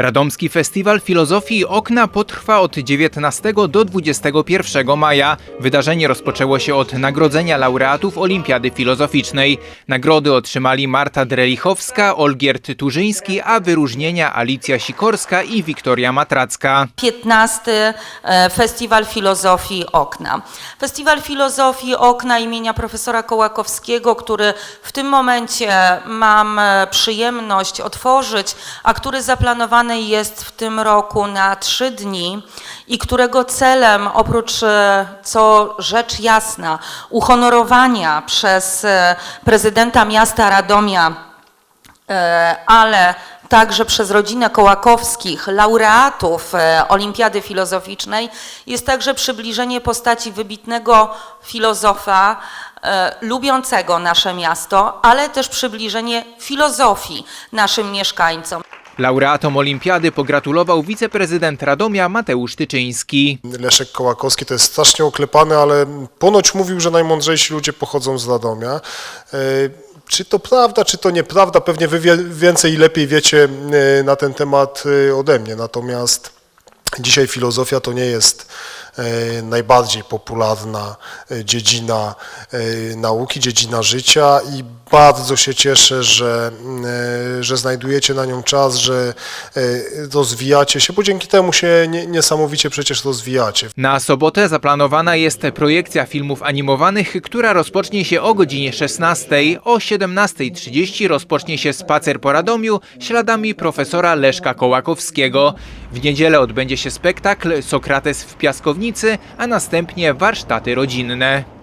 Radomski Festiwal Filozofii Okna potrwa od 19 do 21 maja. Wydarzenie rozpoczęło się od nagrodzenia laureatów Olimpiady Filozoficznej. Nagrody otrzymali Marta Drelichowska, Olgierd Turzyński, a wyróżnienia Alicja Sikorska i Wiktoria Matracka. 15 e, Festiwal Filozofii Okna. Festiwal Filozofii Okna imienia profesora Kołakowskiego, który w tym momencie mam e, przyjemność otworzyć, a który zaplanowany jest w tym roku na trzy dni i którego celem, oprócz e, co rzecz jasna, uhonorowania przez e, prezydenta miasta Radomia E, ale także przez rodzinę Kołakowskich, laureatów Olimpiady Filozoficznej, jest także przybliżenie postaci wybitnego filozofa, lubiącego nasze miasto, ale też przybliżenie filozofii naszym mieszkańcom. Laureatom Olimpiady pogratulował wiceprezydent Radomia Mateusz Tyczyński. Leszek Kołakowski to jest strasznie oklepany, ale ponoć mówił, że najmądrzejsi ludzie pochodzą z Radomia. E, Czy to prawda, czy to nieprawda? Pewnie wy więcej i lepiej wiecie e, na ten temat e, ode mnie. Natomiast dzisiaj filozofia to nie jest e, najbardziej popularna e, dziedzina e, nauki, dziedzina życia i bardzo się cieszę, że, e, że znajdujecie na nią czas, że rozwijacie się, bo dzięki temu się nie- niesamowicie przecież rozwijacie. Na sobotę zaplanowana jest projekcja filmów animowanych, która rozpocznie się o godzinie 16. O 17.30 rozpocznie się spacer po Radomiu śladami profesora Leszka Kołakowskiego. W niedzielę odbędzie się spektakl Sokrates w Piaskownicy, a następnie warsztaty rodzinne.